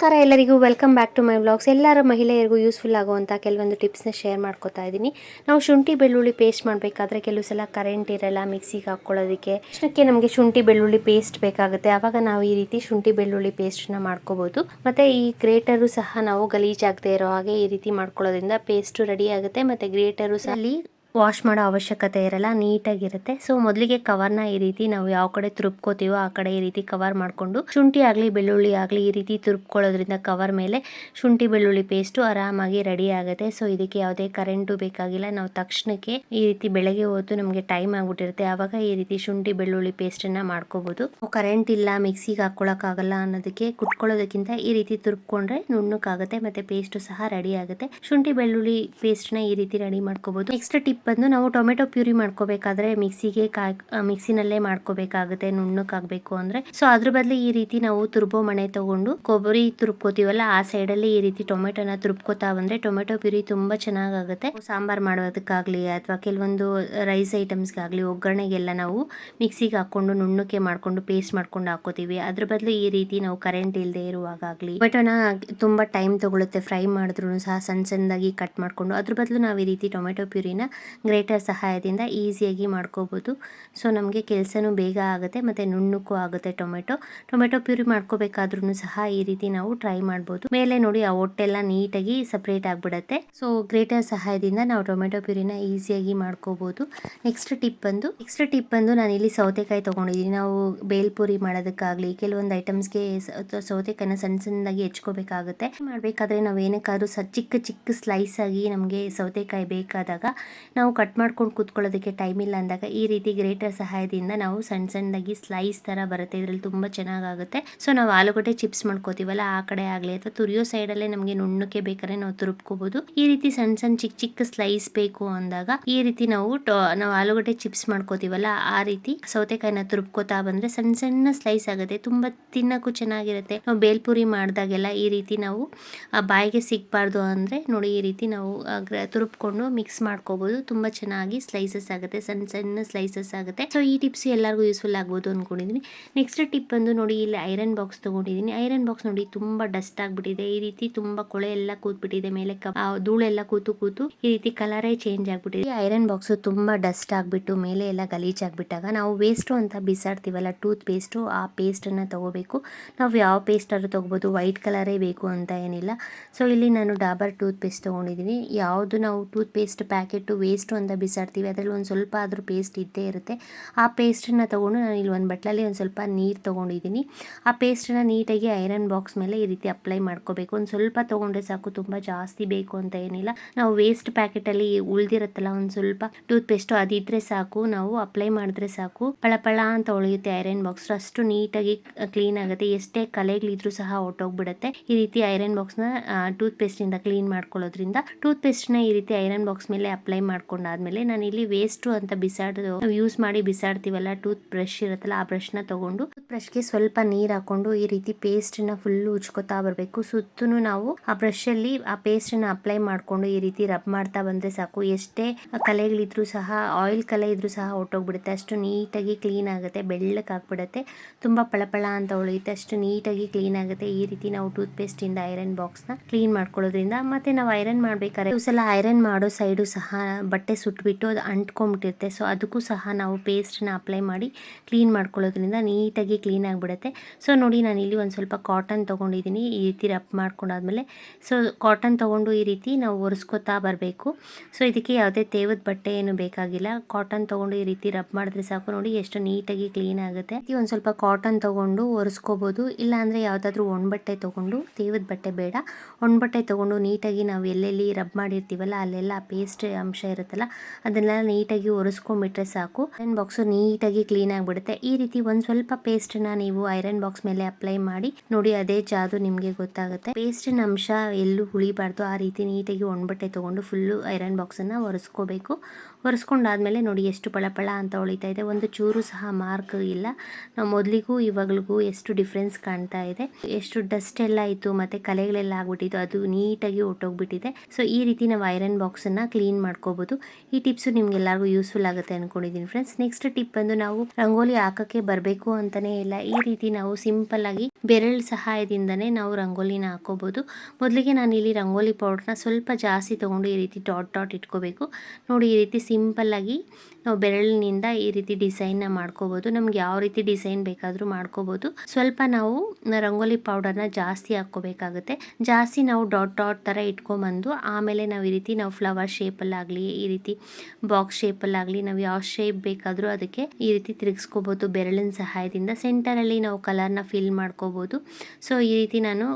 ನಮಸ್ಕಾರ ಎಲ್ಲರಿಗೂ welcome back to my blogs ಎಲ್ಲರ ಮಹಿಳೆಯರಿಗೂ ಯೂಸ್ಫುಲ್ ಆಗುವಂಥ ಕೆಲವೊಂದು ಟಿಪ್ಸ್ನ ಶೇರ್ ಮಾಡ್ಕೋತಾ ಇದ್ದೀನಿ. ನಾವು ಶುಂಠಿ, ಬೆಳ್ಳುಳ್ಳಿ ಪೇಸ್ಟ್ ಮಾಡಬೇಕಾದ್ರೆ ಕೆಲವು ಸಲ ಕರೆಂಟ್ ಇರಲ್ಲ ಮಿಕ್ಸಿಗೆ ಹಾಕ್ಕೊಳ್ಳೋದಕ್ಕೆ ತಕ್ಷಣಕ್ಕೆ ನಮಗೆ ಶುಂಠಿ, ಬೆಳ್ಳುಳ್ಳಿ ಪೇಸ್ಟ್ ಬೇಕಾಗುತ್ತೆ. ಆವಾಗ ನಾವು ಈ ರೀತಿ ಶುಂಠಿ, ಬೆಳ್ಳುಳ್ಳಿ ಪೇಸ್ಟ್ನ ಮಾಡ್ಕೋಬೋದು. ಮತ್ತು ಈ ಗ್ರೇಟರು ಸಹ ನಾವು ಗಲೀಜಾಗದೇ ಇರೋ ಹಾಗೆ ಈ ರೀತಿ ಮಾಡ್ಕೊಳ್ಳೋದ್ರಿಂದ ಪೇಸ್ಟು ರೆಡಿ ಆಗುತ್ತೆ. ಮತ್ತು ಗ್ರೇಟರು ಸಹ ಅಲ್ಲಿ ವಾಶ್ ಮಾಡೋ ಅವಶ್ಯಕತೆ ಇರಲ್ಲ, ನೀಟಾಗಿರುತ್ತೆ. ಸೊ ಮೊದಲಿಗೆ ಕವರ್ನ ಈ ರೀತಿ ನಾವು ಯಾವ ಕಡೆ ತುರುಪ್ಕೋತೀವೋ ಆ ಕಡೆ ಈ ರೀತಿ ಕವರ್ ಮಾಡಿಕೊಂಡು, ಶುಂಠಿ ಆಗಲಿ, ಬೆಳ್ಳುಳ್ಳಿ ಆಗಲಿ ಈ ರೀತಿ ತುರುಪ್ಕೊಳ್ಳೋದ್ರಿಂದ ಕವರ್ ಮೇಲೆ ಶುಂಠಿ, ಬೆಳ್ಳುಳ್ಳಿ ಪೇಸ್ಟು ಆರಾಮಾಗಿ ರೆಡಿ ಆಗುತ್ತೆ. ಸೊ ಇದಕ್ಕೆ ಯಾವುದೇ ಕರೆಂಟು ಬೇಕಾಗಿಲ್ಲ. ನಾವು ತಕ್ಷಣಕ್ಕೆ ಈ ರೀತಿ ಬೆಳಗ್ಗೆ ಹೊತ್ತು ನಮಗೆ ಟೈಮ್ ಆಗ್ಬಿಟ್ಟಿರುತ್ತೆ. ಆವಾಗ ಈ ರೀತಿ ಶುಂಠಿ, ಬೆಳ್ಳುಳ್ಳಿ ಪೇಸ್ಟನ್ನು ಮಾಡ್ಕೋಬೋದು. ಕರೆಂಟ್ ಇಲ್ಲ ಮಿಕ್ಸಿಗೆ ಹಾಕ್ಕೊಳಕ್ಕಾಗಲ್ಲ ಅನ್ನೋದಕ್ಕೆ ಕುಟ್ಕೊಳ್ಳೋದಕ್ಕಿಂತ ಈ ರೀತಿ ತುರುಪ್ಕೊಂಡ್ರೆ ನುಣ್ಣಕ್ಕಾಗುತ್ತೆ ಮತ್ತೆ ಪೇಸ್ಟು ಸಹ ರೆಡಿ ಆಗುತ್ತೆ. ಶುಂಠಿ, ಬೆಳ್ಳುಳ್ಳಿ ಪೇಸ್ಟ್ನ ಈ ರೀತಿ ರೆಡಿ ಮಾಡ್ಕೋಬೋದು. ನೆಕ್ಸ್ಟ್ ಟಿಪ್ ಬಂದು ನಾವು ಟೊಮೆಟೊ ಪ್ಯೂರಿ ಮಾಡ್ಕೋಬೇಕಾದ್ರೆ ಮಿಕ್ಸಿಗೆ ಕಾಯ್ ಮಿಕ್ಸಿನಲ್ಲೇ ಮಾಡ್ಕೋಬೇಕಾಗುತ್ತೆ ನುಣ್ಣಕ್ಕಾಗಬೇಕು ಅಂದರೆ. ಸೊ ಅದ್ರ ಬದಲು ಈ ರೀತಿ ನಾವು ತುರ್ಬೋ ಮಣೆ ತಗೊಂಡು ಕೊಬ್ಬರಿ ತುರ್ಕೋತೀವಲ್ಲ ಆ ಸೈಡಲ್ಲಿ ಈ ರೀತಿ ಟೊಮೆಟೊನ ತುರ್ಕೋತಾ ಬಂದರೆ ಟೊಮೆಟೊ ಪ್ಯೂರಿ ತುಂಬ ಚೆನ್ನಾಗಾಗುತ್ತೆ. ಸಾಂಬಾರು ಮಾಡೋದಕ್ಕಾಗಲಿ ಅಥವಾ ಕೆಲವೊಂದು ರೈಸ್ ಐಟಮ್ಸ್ಗಾಗಲಿ ಒಗ್ಗರಣೆಗೆಲ್ಲ ನಾವು ಮಿಕ್ಸಿಗೆ ಹಾಕ್ಕೊಂಡು ನುಣ್ಣಕ್ಕೆ ಮಾಡ್ಕೊಂಡು ಪೇಸ್ಟ್ ಮಾಡ್ಕೊಂಡು ಹಾಕೋತೀವಿ ಅದ್ರ ಬದಲು ಈ ರೀತಿ ನಾವು ಕರೆಂಟ್ ಇಲ್ಲದೆ ಇರುವಾಗಲಿ ಟೊಮೆಟೊನ ತುಂಬ ಟೈಮ್ ತಗೊಳ್ಳುತ್ತೆ ಫ್ರೈ ಮಾಡಿದ್ರು ಸಹ ಸಣ್ಣ ಸಣ್ಣದಾಗಿ ಕಟ್ ಮಾಡಿಕೊಂಡು. ಅದ್ರ ಬದಲು ನಾವು ಈ ರೀತಿ ಟೊಮೆಟೊ ಪ್ಯೂರಿನ ಗ್ರೇಟರ್ ಸಹಾಯದಿಂದ ಈಸಿಯಾಗಿ ಮಾಡ್ಕೋಬೋದು. ಸೊ, ನಮಗೆ ಕೆಲಸನೂ ಬೇಗ ಆಗುತ್ತೆ, ಮತ್ತು ನುಣ್ಣಕ್ಕೂ ಆಗುತ್ತೆ ಟೊಮೆಟೊ. ಟೊಮೆಟೊ ಪ್ಯೂರಿ ಮಾಡ್ಕೋಬೇಕಾದ್ರೂ ಸಹ ಈ ರೀತಿ ನಾವು ಟ್ರೈ ಮಾಡ್ಬೋದು. ಮೇಲೆ ನೋಡಿ, ಆ ಹೊಟ್ಟೆಲ್ಲ ನೀಟಾಗಿ ಸಪ್ರೇಟ್ ಆಗಿಬಿಡುತ್ತೆ. ಸೊ, ಗ್ರೇಟರ್ ಸಹಾಯದಿಂದ ನಾವು ಟೊಮೆಟೊ ಪ್ಯೂರಿನ ಈಸಿಯಾಗಿ ಮಾಡ್ಕೋಬೋದು. ನೆಕ್ಸ್ಟ್ ಟಿಪ್ ಬಂದು, ನೆಕ್ಸ್ಟ್ ಟಿಪ್ ಬಂದು ನಾನು ಇಲ್ಲಿ ಸೌತೆಕಾಯಿ ತೊಗೊಂಡಿದ್ದೀನಿ. ನಾವು ಬೇಲ್ಪುರಿ ಮಾಡೋದಕ್ಕಾಗಲಿ, ಕೆಲವೊಂದು ಐಟಮ್ಸ್ಗೆ ಸೌತೆಕಾಯಿನ ಸಣ್ಣ ಸಣ್ಣದಾಗಿ ಹೆಚ್ಕೋಬೇಕಾಗುತ್ತೆ. ಮಾಡಬೇಕಾದ್ರೆ ನಾವು ಏನಕ್ಕಾದ್ರೂ ಸ, ಚಿಕ್ಕ ಚಿಕ್ಕ ಸ್ಲೈಸ್ ಆಗಿ ನಮಗೆ ಸೌತೆಕಾಯಿ ಬೇಕಾದಾಗ ನಾವು ಕಟ್ ಮಾಡ್ಕೊಂಡು ಕೂತ್ಕೊಳ್ಳೋದಕ್ಕೆ ಟೈಮ್ ಇಲ್ಲ ಅಂದಾಗ ಈ ರೀತಿ ಗ್ರೇಟರ್ ಸಹಾಯದಿಂದ ನಾವು ಸಣ್ಣ ಸಣ್ಣದಾಗಿ ಸ್ಲೈಸ್ ಥರ ಬರುತ್ತೆ. ಇದರಲ್ಲಿ ತುಂಬ ಚೆನ್ನಾಗಾಗುತ್ತೆ. ಸೊ ನಾವು ಆಲೂಗಡ್ಡೆ ಚಿಪ್ಸ್ ಮಾಡ್ಕೋತೀವಲ್ಲ, ಆ ಕಡೆ ಆಗಲಿ ಅಥವಾ ತುರಿಯೋ ಸೈಡಲ್ಲೇ ನಮಗೆ ನುಣ್ಣಕ್ಕೆ ಬೇಕಾದ್ರೆ ನಾವು ತುರುಪ್ಕೋಬೋದು. ಈ ರೀತಿ ಸಣ್ಣ ಸಣ್ಣ ಚಿಕ್ಕ ಚಿಕ್ಕ ಸ್ಲೈಸ್ ಬೇಕು ಅಂದಾಗ ಈ ರೀತಿ ನಾವು ನಾವು ಆಲೂಗಡ್ಡೆ ಚಿಪ್ಸ್ ಮಾಡ್ಕೋತೀವಲ್ಲ, ಆ ರೀತಿ ಸೌತೆಕಾಯಿನ ತುರುಪ್ಕೋತಾ ಬಂದ್ರೆ ಸಣ್ಣ ಸಣ್ಣ ಸ್ಲೈಸ್ ಆಗುತ್ತೆ. ತುಂಬ ತಿನ್ನಕ್ಕೂ ಚೆನ್ನಾಗಿರುತ್ತೆ. ನಾವು ಬೇಲ್ಪುರಿ ಮಾಡಿದಾಗೆಲ್ಲ ಈ ರೀತಿ ನಾವು ಬಾಯಿಗೆ ಸಿಗಬಾರ್ದು ಅಂದರೆ ನೋಡಿ ಈ ರೀತಿ ನಾವು ತುರುಪ್ಕೊಂಡು ಮಿಕ್ಸ್ ಮಾಡ್ಕೋಬೋದು. ತುಂಬ ಚೆನ್ನಾಗಿ ಸ್ಲೈಸಸ್ ಆಗುತ್ತೆ, ಸಣ್ಣ ಸಣ್ಣ ಸ್ಲೈಸಸ್ ಆಗುತ್ತೆ. ಸೊ ಈ ಟಿಪ್ಸ್ ಎಲ್ಲರಿಗೂ ಯೂಸ್ಫುಲ್ ಆಗ್ಬೋದು ಅಂದ್ಕೊಂಡಿದ್ದೀನಿ ನೆಕ್ಸ್ಟ್ ಟಿಪ್ ಬಂದು ನೋಡಿ, ಇಲ್ಲಿ ಐರನ್ ಬಾಕ್ಸ್ ತೊಗೊಂಡಿದ್ದೀನಿ ಐರನ್ ಬಾಕ್ಸ್ ನೋಡಿ ತುಂಬ ಡಸ್ಟ್ ಆಗಿಬಿಟ್ಟಿದೆ. ಈ ರೀತಿ ತುಂಬ ಕೊಳೆ ಎಲ್ಲ ಕೂತ್ಬಿಟ್ಟಿದೆ ಮೇಲೆ ಧೂಳೆಲ್ಲ ಕೂತು ಕೂತು ಈ ರೀತಿ ಕಲರೇ ಚೇಂಜ್ ಆಗಿಬಿಟ್ಟಿದೆ. ಐರನ್ ಬಾಕ್ಸ್ ತುಂಬ ಡಸ್ಟ್ ಆಗಿಬಿಟ್ಟು ಮೇಲೆ ಎಲ್ಲ ಗಲೀಜ್ ಆಗಿಬಿಟ್ಟಾಗ ನಾವು ವೇಸ್ಟು ಅಂತ ಬಿಸಾಡ್ತೀವಲ್ಲ ಟೂತ್ ಪೇಸ್ಟು ಆ ಪೇಸ್ಟನ್ನು ತೊಗೋಬೇಕು. ನಾವು ಯಾವ ಪೇಸ್ಟ್ ಆದ್ರೂ ತೊಗೋಬೋದು ವೈಟ್ ಕಲರೇ ಬೇಕು ಅಂತ ಏನಿಲ್ಲ. ಸೊ ಇಲ್ಲಿ ನಾನು ಡಾಬರ್ ಟೂತ್ ಪೇಸ್ಟ್ ತೊಗೊಂಡಿದ್ದೀನಿ ಯಾವುದು ನಾವು ಟೂತ್ ಪೇಸ್ಟ್ ಪ್ಯಾಕೆಟು ವೇಸ್ಟು ಅಂತ ಬಿಸಾಡ್ತೀವಿ. ಅದರಲ್ಲಿ ಒಂದು ಸ್ವಲ್ಪ ಆದರೂ ಪೇಸ್ಟ್ ಇದ್ದೇ ಇರುತ್ತೆ. ಆ ಪೇಸ್ಟನ್ನು ತೊಗೊಂಡು ನಾನು ಇಲ್ಲಿ ಒಂದು ಬಟ್ಲಲ್ಲಿ ಒಂದು ಸ್ವಲ್ಪ ನೀರು ತೊಗೊಂಡಿದ್ದೀನಿ. ಆ ಪೇಸ್ಟನ್ನು ನೀಟಾಗಿ ಐರನ್ ಬಾಕ್ಸ್ ಮೇಲೆ ಈ ರೀತಿ ಅಪ್ಲೈ ಮಾಡ್ಕೋಬೇಕು. ಒಂದು ಸ್ವಲ್ಪ ತೊಗೊಂಡ್ರೆ ಸಾಕು, ತುಂಬ ಜಾಸ್ತಿ ಬೇಕು ಅಂತ ಏನಿಲ್ಲ. ನಾವು ವೇಸ್ಟ್ ಪ್ಯಾಕೆಟಲ್ಲಿ ಉಳಿದಿರುತ್ತಲ್ಲ, ಒಂದು ಸ್ವಲ್ಪ ಟೂತ್ ಪೇಸ್ಟು ಅದಿದ್ರೆ ಸಾಕು. ನಾವು ಅಪ್ಲೈ ಮಾಡಿದ್ರೆ ಸಾಕು. ಪಳ ಅಂತ ಉಳಿಯುತ್ತೆ ಐರನ್ ಬಾಕ್ಸ್. ಅಷ್ಟು ನೀಟಾಗಿ ಕ್ಲೀನ್ ಆಗುತ್ತೆ. ಎಷ್ಟೇ ಕಲೆಗಳಿದ್ರೂ ಸಹ ಹೊಟ್ಟೋಗ್ಬಿಡುತ್ತೆ ಈ ರೀತಿ ಐರನ್ ಬಾಕ್ಸ್ನ ಟೂತ್ ಪೇಸ್ಟಿಂದ ಕ್ಲೀನ್ ಮಾಡ್ಕೊಳ್ಳೋದ್ರಿಂದ ಟೂತ್ ಪೇಸ್ಟ್ನ ಈ ರೀತಿ ಐರನ್ ಬಾಕ್ಸ್ ಮೇಲೆ ಅಪ್ಲೈ ಮಾಡ್ಕೊಂಡಾದ್ಮೇಲೆ ನಾನು ಇಲ್ಲಿ ವೇಸ್ಟು ಅಂತ ಬಿಸಾಡೋದು ಯೂಸ್ ಮಾಡಿ ಬಿಸಾಡ್ತೀವಲ್ಲ ಟೂತ್ ಬ್ರಷ್ ಇರುತ್ತಲ್ಲ ಆ ಬ್ರಷ್ನ ತಗೊಂಡು ಟೂತ್ ಬ್ರಷ್ಗೆ ಸ್ವಲ್ಪ ನೀರು ಹಾಕೊಂಡು ಈ ರೀತಿ ಪೇಸ್ಟ್ನ ಫುಲ್ಲು ಉಚ್ಕೋತಾ ಬರಬೇಕು. ಸುತ್ತೂ ನಾವು ಆ ಬ್ರಷಲ್ಲಿ ಆ ಪೇಸ್ಟನ್ನು ಅಪ್ಲೈ ಮಾಡಿಕೊಂಡು ಈ ರೀತಿ ರಬ್ ಮಾಡ್ತಾ ಬಂದರೆ ಸಾಕು. ಎಷ್ಟೇ ಕಲೆಗಳಿದ್ರೂ ಸಹ ಆಯಿಲ್ ಕಲೆ ಇದ್ರೂ ಸಹ ಹೊಟ್ಟೋಗ್ಬಿಡುತ್ತೆ ಅಷ್ಟು ನೀಟಾಗಿ ಕ್ಲೀನ್ ಆಗುತ್ತೆ. ಬೆಳ್ಳಕ್ಕೆ ಹಾಕ್ಬಿಡುತ್ತೆ ತುಂಬ ಪಳಪಳ ಅಂತ ಉಳಿಯುತ್ತೆ. ಅಷ್ಟು ನೀಟಾಗಿ ಕ್ಲೀನ್ ಆಗುತ್ತೆ. ಈ ರೀತಿ ನಾವು ಟೂತ್ ಪೇಸ್ಟಿಂದ ಐರನ್ ಬಾಕ್ಸ್ನ ಕ್ಲೀನ್ ಮಾಡ್ಕೊಳ್ಳೋದ್ರಿಂದ. ಮತ್ತೆ ನಾವು ಐರನ್ ಮಾಡಬೇಕಾದ್ರೆ ಸಲ ಐರನ್ ಮಾಡೋ ಸೈಡು ಸಹ ಬಟ್ಟೆ ಸುಟ್ಬಿಟ್ಟು ಅದು ಅಂಟ್ಕೊಂಬಿಟ್ಟಿರುತ್ತೆ. ಸೊ ಅದಕ್ಕೂ ಸಹ ನಾವು ಪೇಸ್ಟ್ನ ಅಪ್ಲೈ ಮಾಡಿ ಕ್ಲೀನ್ ಮಾಡ್ಕೊಳ್ಳೋದ್ರಿಂದ ನೀಟಾಗಿ ಕ್ಲೀನ್ ಆಗಿಬಿಡುತ್ತೆ. ಸೊ ನೋಡಿ ನಾನು ಇಲ್ಲಿ ಒಂದು ಸ್ವಲ್ಪ ಕಾಟನ್ ತೊಗೊಂಡಿದ್ದೀನಿ. ಈ ರೀತಿ ರಬ್ ಮಾಡ್ಕೊಂಡಾದ್ಮೇಲೆ ಸೊ ಕಾಟನ್ ತೊಗೊಂಡು ಈ ರೀತಿ ನಾವು ಒರೆಸ್ಕೊತಾ ಬರಬೇಕು. ಸೊ ಇದಕ್ಕೆ ಯಾವುದೇ ತೇವದ ಬಟ್ಟೆ ಏನು ಬೇಕಾಗಿಲ್ಲ. ಕಾಟನ್ ತೊಗೊಂಡು ಈ ರೀತಿ ರಬ್ ಮಾಡಿದ್ರೆ ಸಾಕು. ನೋಡಿ ಎಷ್ಟು ನೀಟಾಗಿ ಕ್ಲೀನ್ ಆಗುತ್ತೆ. ಒಂದು ಸ್ವಲ್ಪ ಕಾಟನ್ ತೊಗೊಂಡು ಒರೆಸ್ಕೋಬೋದು. ಇಲ್ಲಾಂದರೆ ಯಾವುದಾದ್ರೂ ಒಣಬಟ್ಟೆ ತೊಗೊಂಡು, ತೇವದ ಬಟ್ಟೆ ಬೇಡ. ಒಣಬಟ್ಟೆ ತೊಗೊಂಡು ನೀಟಾಗಿ ನಾವು ಎಲ್ಲೆಲ್ಲಿ ರಬ್ ಮಾಡಿರ್ತೀವಲ್ಲ, ಅಲ್ಲೆಲ್ಲ ಪೇಸ್ಟ್ ಅಂಶ ಇರುತ್ತಲ್ಲ, ಅದನ್ನೆಲ್ಲ ನೀಟಾಗಿ ಒರೆಸ್ಕೊಂಡ್ಬಿಟ್ರೆ ಸಾಕು. ಐರನ್ ಬಾಕ್ಸು ನೀಟಾಗಿ ಕ್ಲೀನ್ ಆಗಿಬಿಡುತ್ತೆ. ಈ ರೀತಿ ಒಂದು ಸ್ವಲ್ಪ ಪೇಸ್ಟನ್ನ ನೀವು ಐರನ್ ಬಾಕ್ಸ್ ಮೇಲೆ ಅಪ್ಲೈ ಮಾಡಿ, ನೋಡಿ ಅದೇ ಜಾದು ನಿಮಗೆ ಗೊತ್ತಾಗುತ್ತೆ. ಪೇಸ್ಟಿನ ಅಂಶ ಎಲ್ಲೂ ಉಳಿಬಾರ್ದು ಆ ರೀತಿ ನೀಟಾಗಿ ಒಣಬಟ್ಟೆ ತೊಗೊಂಡು ಫುಲ್ಲು ಐರನ್ ಬಾಕ್ಸನ್ನು ಒರೆಸ್ಕೋಬೇಕು. ಒರೆಸ್ಕೊಂಡಾದ್ಮೇಲೆ ನೋಡಿ ಎಷ್ಟು ಪಳಪಳ ಅಂತ ಹೊಳಿತಾ ಇದೆ. ಒಂದು ಚೂರು ಸಹ ಮಾರ್ಕ್ ಇಲ್ಲ. ನಾವು ಮೊದಲಿಗೂ ಇವಾಗಲಿಗೂ ಎಷ್ಟು ಡಿಫ್ರೆನ್ಸ್ ಕಾಣ್ತಾ ಇದೆ. ಎಷ್ಟು ಡಸ್ಟ್ ಎಲ್ಲ ಇತ್ತು ಮತ್ತೆ ಕಲೆಗಳೆಲ್ಲ ಆಗ್ಬಿಟ್ಟಿತ್ತು. ಅದು ನೀಟಾಗಿ ಹೊಟ್ಟೋಗ್ಬಿಟ್ಟಿದೆ ಸೊ ಈ ರೀತಿ ನಾವು ಐರನ್ ಬಾಕ್ಸನ್ನು ಕ್ಲೀನ್ ಮಾಡ್ಕೋಬೋದು. ಈ ಟಿಪ್ಸು ನಿಮ್ಗೆಲ್ಲರಿಗೂ ಯೂಸ್ಫುಲ್ ಆಗುತ್ತೆ ಅಂದ್ಕೊಂಡಿದ್ದೀನಿ ಫ್ರೆಂಡ್ಸ್ ನೆಕ್ಸ್ಟ್ ಟಿಪ್ ಬಂದು ನಾವು ರಂಗೋಲಿ ಹಾಕಕ್ಕೆ ಬರಬೇಕು ಅಂತಲೇ ಇಲ್ಲ. ಈ ರೀತಿ ನಾವು ಸಿಂಪಲ್ ಆಗಿ ಬೆರಳು ಸಹಾಯದಿಂದನೇ ನಾವು ರಂಗೋಲಿನ ಹಾಕೋಬೋದು. ಮೊದಲಿಗೆ ನಾನು ಇಲ್ಲಿ ರಂಗೋಲಿ ಪೌಡ್ರನ್ನ ಸ್ವಲ್ಪ ಜಾಸ್ತಿ ತೊಗೊಂಡು ಈ ರೀತಿ ಡಾಟ್ ಡಾಟ್ ಇಟ್ಕೋಬೇಕು. ನೋಡಿ ಈ ರೀತಿ ಸಿಂಪಲ್ ಆಗಿ ನಾವು ಬೆರಳಿನಿಂದ ಈ ರೀತಿ ಡಿಸೈನ್ನ ಮಾಡ್ಕೋಬೋದು. ನಮ್ಗೆ ಯಾವ ರೀತಿ ಡಿಸೈನ್ ಬೇಕಾದರೂ ಮಾಡ್ಕೋಬೋದು. ಸ್ವಲ್ಪ ನಾವು ರಂಗೋಲಿ ಪೌಡರ್ನ ಜಾಸ್ತಿ ಹಾಕೋಬೇಕಾಗುತ್ತೆ ಜಾಸ್ತಿ ನಾವು ಡಾಟ್ ಡಾಟ್ ಥರ ಇಟ್ಕೊಂಬಂದು ಆಮೇಲೆ ನಾವು ಈ ರೀತಿ ನಾವು ಫ್ಲವರ್ ಶೇಪಲ್ಲಾಗಲಿ, ಈ ರೀತಿ ಬಾಕ್ಸ್ ಶೇಪಲ್ಲಾಗಲಿ ನಾವು ಯಾವ ಶೇಪ್ ಬೇಕಾದರೂ ಅದಕ್ಕೆ ಈ ರೀತಿ ತಿರುಗಿಸ್ಕೋಬೋದು. ಬೆರಳಿನ ಸಹಾಯದಿಂದ ಸೆಂಟರಲ್ಲಿ ನಾವು ಕಲರ್ನ ಫಿಲ್ ಮಾಡ್ಕೋಬೋದು. ಸೊ, ಈ ರೀತಿ ನಾನು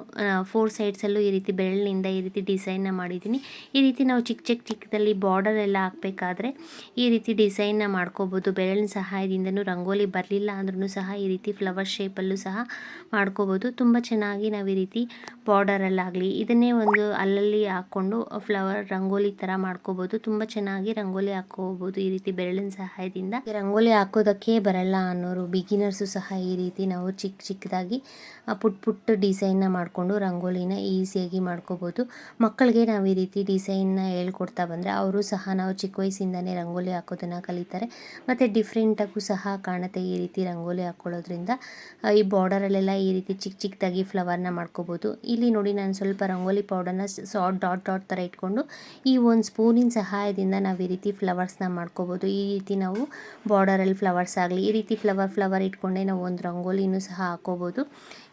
ಫೋರ್ ಸೈಡ್ಸಲ್ಲೂ ಈ ರೀತಿ ಬೆರಳಿನಿಂದ ಈ ರೀತಿ ಡಿಸೈನ್ನ ಮಾಡಿದ್ದೀನಿ. ಈ ರೀತಿ ನಾವು ಚಿಕ್ಕ ಚಿಕ್ಕ ಚಿಕ್ಕದಲ್ಲಿ ಬಾರ್ಡರ್ ಎಲ್ಲ ಹಾಕಬೇಕಾದ್ರೆ ಈ ರೀತಿ ಡಿಸೈನ್ನ ಮಾಡ್ಕೋಬೋದು. ಬೆರಳಿನ ಸಹಾಯದಿಂದನೂ ರಂಗೋಲಿ ಬರಲಿಲ್ಲ ಅಂದ್ರೂ ಸಹ ಈ ರೀತಿ ಫ್ಲವರ್ ಶೇಪಲ್ಲೂ ಸಹ ಮಾಡ್ಕೋಬೋದು. ತುಂಬ ಚೆನ್ನಾಗಿ ನಾವು ಈ ರೀತಿ ಬಾರ್ಡರಲ್ಲಾಗಲಿ ಇದನ್ನೇ ಒಂದು ಅಲ್ಲಲ್ಲಿ ಹಾಕ್ಕೊಂಡು ಫ್ಲವರ್ ರಂಗೋಲಿ ಥರ ಮಾಡ್ಕೋಬೋದು. ತುಂಬ ಚೆನ್ನಾಗಿ ರಂಗೋಲಿ ಹಾಕೋಬೋದು ಈ ರೀತಿ ಬೆರಳಿನ ಸಹಾಯದಿಂದ. ರಂಗೋಲಿ ಹಾಕೋದಕ್ಕೆ ಬರಲ್ಲ ಅನ್ನೋರು ಬಿಗಿನರ್ಸು ಸಹ ಈ ರೀತಿ ನಾವು ಚಿಕ್ಕ ಚಿಕ್ಕದಾಗಿ ಪುಟ್ ಪುಟ್ಟ ಡಿಸೈನ್ನ ಮಾಡಿಕೊಂಡು ರಂಗೋಲಿನ ಈಸಿಯಾಗಿ ಮಾಡ್ಕೋಬೋದು. ಮಕ್ಕಳಿಗೆ ನಾವು ಈ ರೀತಿ ಡಿಸೈನ್ನ ಹೇಳ್ಕೊಡ್ತಾ ಬಂದರೆ ಅವರು ಸಹ ನಾವು ಚಿಕ್ಕ ವಯಸ್ಸಿಂದನೇ ರಂಗೋಲಿ ಹಾಕೋದನ್ನು ಕಲಿತಾರೆ. ಮತ್ತು ಡಿಫ್ರೆಂಟಾಗೂ ಸಹ ಕಾಣುತ್ತೆ ಈ ರೀತಿ ರಂಗೋಲಿ ಹಾಕ್ಕೊಳ್ಳೋದ್ರಿಂದ ಈ ಬಾರ್ಡರಲ್ಲೆಲ್ಲ ಈ ರೀತಿ ಚಿಕ್ಕ ಚಿಕ್ಕದಾಗಿ ಫ್ಲವರ್ನ ಮಾಡ್ಕೋಬೋದು. ಇಲ್ಲಿ ನೋಡಿ ನಾನು ಸ್ವಲ್ಪ ರಂಗೋಲಿ ಪೌಡರ್ನ ಸಾಟ್ ಡಾಟ್ ಡಾಟ್ ಥರ ಇಟ್ಕೊಂಡು ಈ ಒಂದು ಸ್ಪೂನಿನ ಸಹಾಯದಿಂದ ನಾವು ಈ ರೀತಿ ಫ್ಲವರ್ಸ್ನ ಮಾಡ್ಕೋಬೋದು. ಈ ರೀತಿ ನಾವು ಬಾರ್ಡರಲ್ಲಿ ಫ್ಲವರ್ಸ್ ಆಗಲಿ, ಈ ರೀತಿ ಫ್ಲವರ್ ಫ್ಲವರ್ ಇಟ್ಕೊಂಡೆ ನಾವು ಒಂದು ರಂಗೋಲಿನೂ ಸಹ ಹಾಕೋಬೋದು.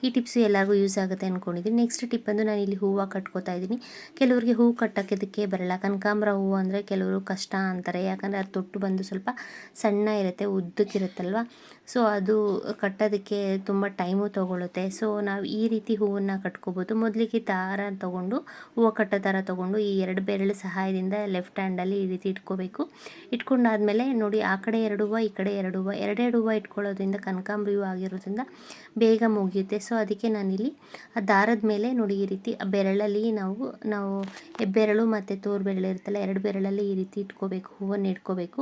ಈ ಟಿಪ್ಸು ಎಲ್ಲರಿಗೂ ಯೂಸ್ ಆಗುತ್ತೆ ಅಂದ್ಕೊಂಡಿದ್ದೀನಿ ನೆಕ್ಸ್ಟ್ ಟಿಪ್ ಬಂದು ನಾನು ಇಲ್ಲಿ ಹೂವು ಕಟ್ಕೋತಾ ಇದ್ದೀನಿ. ಕೆಲವರಿಗೆ ಹೂವು ಕಟ್ಟೋಕ್ಕೆ ಬರಲ್ಲ. ಕನಕಾಂಬರ ಹೂವು ಅಂದರೆ ಕೆಲವರು ಕಷ್ಟ ಅಂತಾರೆ. ಯಾಕಂದರೆ ಅದು ತೊಟ್ಟು ಬಂದು ಸ್ವಲ್ಪ ಸಣ್ಣ ಇರುತ್ತೆ, ಉದ್ದಕ್ಕಿರುತ್ತಲ್ವ? ಸೊ ಅದು ಕಟ್ಟೋದಕ್ಕೆ ತುಂಬ ಟೈಮು ತೊಗೊಳುತ್ತೆ. ಸೊ ನಾವು ಈ ರೀತಿ ಹೂವನ್ನು ಕಟ್ಕೋಬೋದು. ಮೊದಲಿಗೆ ದಾರ ತೊಗೊಂಡು, ಹೂವು ಕಟ್ಟೋ ದಾರ ತೊಗೊಂಡು ಈ ಎರಡು ಬೆರಳು ಸಹಾಯದಿಂದ ಲೆಫ್ಟ್ ಹ್ಯಾಂಡಲ್ಲಿ ಈ ರೀತಿ ಇಟ್ಕೋಬೇಕು. ಇಟ್ಕೊಂಡಾದ್ಮೇಲೆ ನೋಡಿ, ಆ ಕಡೆ ಎರಡು ಹೂವು, ಈ ಕಡೆ ಎರಡು ಹೂವು, ಎರಡೆರಡು ಹೂವು ಇಟ್ಕೊಳ್ಳೋದ್ರಿಂದ ಕನಕಾಂಬರಿ ಹೂವು ಆಗಿರೋದ್ರಿಂದ ಬೇಗ ಮುಗಿಯುತ್ತೆ. ಸೊ ಅದಕ್ಕೆ ನಾನಿಲ್ಲಿ ಆ ದಾರದ ಮೇಲೆ ನೋಡಿ ಈ ರೀತಿ ಬೆರಳಲ್ಲಿ ನಾವು ನಾವು ಬೆರಳು ಮತ್ತು ತೋರು ಬೆರಳು ಇರುತ್ತಲ್ಲ, ಎರಡು ಬೆರಳಲ್ಲಿ ಈ ರೀತಿ ಇಟ್ಕೋಬೇಕು, ಹೂವನ್ನು ಇಟ್ಕೋಬೇಕು.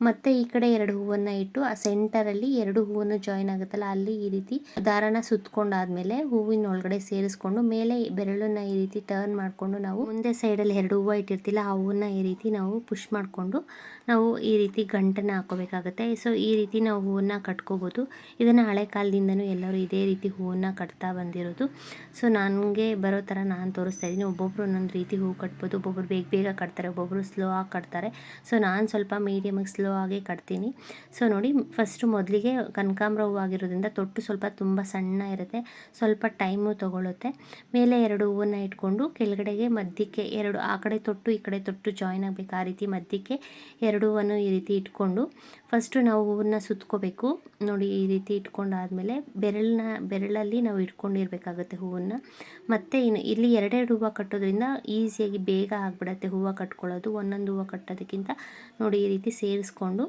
ಮತ್ತು ಈ ಕಡೆ ಎರಡು ಹೂವನ್ನು ಇಟ್ಟು ಆ ಸೆಂಟರಲ್ಲಿ ಎರಡು ಹೂವನ್ನು ಜಾಯಿನ್ ಆಗುತ್ತಲ್ಲ, ಅಲ್ಲಿ ಈ ರೀತಿ ದಾರನ ಸುತ್ತಕೊಂಡಾದ್ಮೇಲೆ ಹೂವಿನ ಒಳಗಡೆ ಸೇರಿಸ್ಕೊಂಡು ಮೇಲೆ ಬೆರಳನ್ನ ಈ ರೀತಿ ಟರ್ನ್ ಮಾಡಿಕೊಂಡು ನಾವು ಮುಂದೆ ಸೈಡಲ್ಲಿ ಎರಡು ಹೂವು ಇಟ್ಟಿರ್ತಿಲ್ಲ, ಆ ಹೂವನ್ನ ಈ ರೀತಿ ನಾವು ಪುಷ್ ಮಾಡಿಕೊಂಡು ನಾವು ಈ ರೀತಿ ಗಂಟನ್ನು ಹಾಕೋಬೇಕಾಗುತ್ತೆ. ಸೊ ಈ ರೀತಿ ನಾವು ಹೂವನ್ನ ಕಟ್ಕೋಬೋದು. ಇದನ್ನು ಹಳೆ ಕಾಲದಿಂದನೂ ಎಲ್ಲರೂ ಇದೇ ರೀತಿ ಹೂವನ್ನ ಕಟ್ತಾ ಬಂದಿರೋದು. ಸೊ ನನಗೆ ಬರೋ ಥರ ನಾನು ತೋರಿಸ್ತಾ ಇದ್ದೀನಿ. ಒಬ್ಬೊಬ್ಬರು ಒಂದೊಂದು ರೀತಿ ಹೂ ಕಟ್ಬೋದು, ಒಬ್ಬೊಬ್ರು ಬೇಗ ಬೇಗ ಕಟ್ತಾರೆ, ಒಬ್ಬೊಬ್ರು ಸ್ಲೋ ಆಗಿ ಕಟ್ತಾರೆ. ಸೊ ನಾನು ಸ್ವಲ್ಪ ಮೀಡಿಯಮಾಗಿ ಸ್ಲೋ ಆಗಿ ಕಟ್ತೀನಿ. ಸೊ ನೋಡಿ ಫಸ್ಟು ಮೊದಲಿಗೆ ಕನಕಾಂಬ್ರ ಹೂವು ಆಗಿರೋದ್ರಿಂದ ತೊಟ್ಟು ಸ್ವಲ್ಪ ತುಂಬ ಸಣ್ಣ ಇರುತ್ತೆ. ಸ್ವಲ್ಪ ಟೈಮು ತೊಗೊಳುತ್ತೆ. ಮೇಲೆ ಎರಡು ಹೂವನ್ನು ಇಟ್ಕೊಂಡು ಕೆಳಗಡೆಗೆ ಮಧ್ಯಕ್ಕೆ ಎರಡು, ಆ ಕಡೆ ತೊಟ್ಟು, ಈ ಕಡೆ ತೊಟ್ಟು ಜಾಯಿನ್ ಆಗಬೇಕು. ಆ ರೀತಿ ಮಧ್ಯಕ್ಕೆ ಎರಡು ಹೂವನ್ನು ಈ ರೀತಿ ಇಟ್ಕೊಂಡು ಫಸ್ಟು ನಾವು ಹೂವನ್ನ ಸುತ್ಕೋಬೇಕು. ನೋಡಿ, ಈ ರೀತಿ ಇಟ್ಕೊಂಡಾದಮೇಲೆ ಬೆರಳನ್ನ, ಬೆರಳಲ್ಲಿ ನಾವು ಇಟ್ಕೊಂಡಿರ್ಬೇಕಾಗತ್ತೆ ಹೂವನ್ನು. ಮತ್ತು ಇನ್ನು ಇಲ್ಲಿ ಎರಡೆರಡು ಹೂವು ಕಟ್ಟೋದ್ರಿಂದ ಈಸಿಯಾಗಿ ಬೇಗ ಆಗಿಬಿಡತ್ತೆ ಹೂವು ಕಟ್ಕೊಳ್ಳೋದು. ಒಂದೊಂದು ಹೂವು ಕಟ್ಟೋದಕ್ಕಿಂತ ನೋಡಿ, ಈ ರೀತಿ ಸೇರಿಸ್ಕೊಂಡು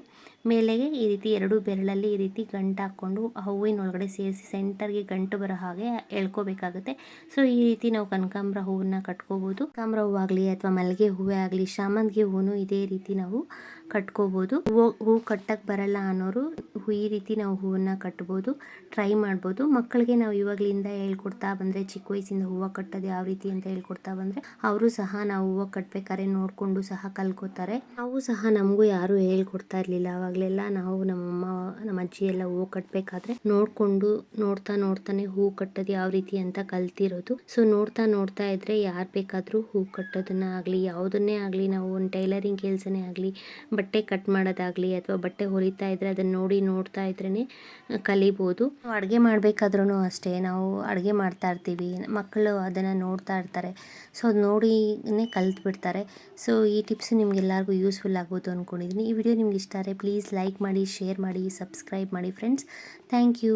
ಮೇಲೆಗೆ ಈ ರೀತಿ ಎರಡು ಬೆರಳಲ್ಲಿ ಈ ರೀತಿ ಗಂಟು ಹಾಕ್ಕೊಂಡು ಹೂವಿನ ಒಳಗಡೆ ಸೇರಿಸಿ ಸೆಂಟರ್ಗೆ ಗಂಟು ಬರೋ ಹಾಗೆ ಎಳ್ಕೋಬೇಕಾಗುತ್ತೆ. ಸೊ, ಈ ರೀತಿ ನಾವು ಕನಕಾಂಬ್ರ ಹೂವನ್ನ ಕಟ್ಕೋಬೋದು. ಕನಕಾಂಬ್ರ ಹೂವಾಗಲಿ ಅಥವಾ ಮಲ್ಲಿಗೆ ಹೂವೇ ಆಗಲಿ, ಶಾಮಂತಿಗೆ ಹೂವು ಇದೇ ರೀತಿ ನಾವು ಕಟ್ಕೋಬೋದು. ಹೂವು, ಹೂ ಕಟ್ಟಕ್ಕೆ ಬರಲ್ಲ ಅನ್ನೋರು ಈ ರೀತಿ ನಾವು ಹೂವನ್ನ ಕಟ್ಬೋದು, ಟ್ರೈ ಮಾಡ್ಬೋದು. ಮಕ್ಕಳಿಗೆ ನಾವು ಇವಾಗಲಿಂದ ಹೇಳ್ಕೊಡ್ತಾ ಬಂದರೆ, ಚಿಕ್ಕ ವಯಸ್ಸಿಂದ ಹೂವು ಕಟ್ಟೋದು ಯಾವ ರೀತಿ ಅಂತ ಹೇಳ್ಕೊಡ್ತಾ ಬಂದರೆ, ಅವರು ಸಹ ನಾವು ಹೂವು ಕಟ್ಬೇಕಾದ್ರೆ ನೋಡಿಕೊಂಡು ಸಹ ಕಲ್ಕೋತಾರೆ. ನಾವು ಸಹ ನಮಗೂ ಯಾರು ಹೇಳ್ಕೊಡ್ತಾ ಇರಲಿಲ್ಲ. ಅವಾಗಲೆಲ್ಲ ನಾವು ನಮ್ಮಮ್ಮ ನಮ್ಮ ಅಜ್ಜಿ ಎಲ್ಲ ಹೂ ಕಟ್ಟಬೇಕಾದ್ರೆ ನೋಡ್ಕೊಂಡು ನೋಡ್ತಾ ನೋಡ್ತಾನೆ ಹೂ ಕಟ್ಟೋದು ಯಾವ ರೀತಿ ಅಂತ ಕಲ್ತಿರೋದು. ಸೊ ನೋಡ್ತಾ ನೋಡ್ತಾ ಇದ್ರೆ ಯಾರು ಬೇಕಾದರೂ ಹೂ ಕಟ್ಟೋದನ್ನ ಆಗಲಿ, ಯಾವುದನ್ನೇ ಆಗಲಿ, ನಾವು ಒಂದು ಟೈಲರಿಂಗ್ ಕೆಲಸನೇ ಆಗಲಿ, ಬಟ್ಟೆ ಕಟ್ ಮಾಡೋದಾಗಲಿ ಅಥವಾ ಬಟ್ಟೆ ಹೊಲಿತಾ ಇದ್ರೆ ಅದನ್ನು ನೋಡಿ ನೋಡ್ತಾ ಇದ್ರೇ ಕಲಿಬೋದು. ಅಡುಗೆ ಮಾಡಬೇಕಾದ್ರೂ ಅಷ್ಟೇ, ನಾವು ಅಡುಗೆ ಮಾಡ್ತಾ ಇರ್ತೀವಿ, ಮಕ್ಕಳು ಅದನ್ನು ನೋಡ್ತಾ ಇರ್ತಾರೆ. ಸೊ ಅದು ನೋಡಿನೇ ಕಲ್ತ್ಬಿಡ್ತಾರೆ. ಸೊ ಈ ಟಿಪ್ಸ್ ನಿಮ್ಗೆಲ್ಲರಿಗೂ ಯೂಸ್ಫುಲ್ ಆಗ್ಬೋದು ಅಂದ್ಕೊಂಡಿದ್ದೀನಿ ಈ ವಿಡಿಯೋ ನಿಮ್ಗೆ ಇಷ್ಟ ಆದರೆ ಪ್ಲೀಸ್ ಲೈಕ್ ಮಾಡಿ ಶೇರ್ ಮಾಡಿ ಸಬ್ಸ್ಕ್ರೈಬ್ ಮಾಡಿ ಫ್ರೆಂಡ್ಸ್ ಥ್ಯಾಂಕ್ ಯು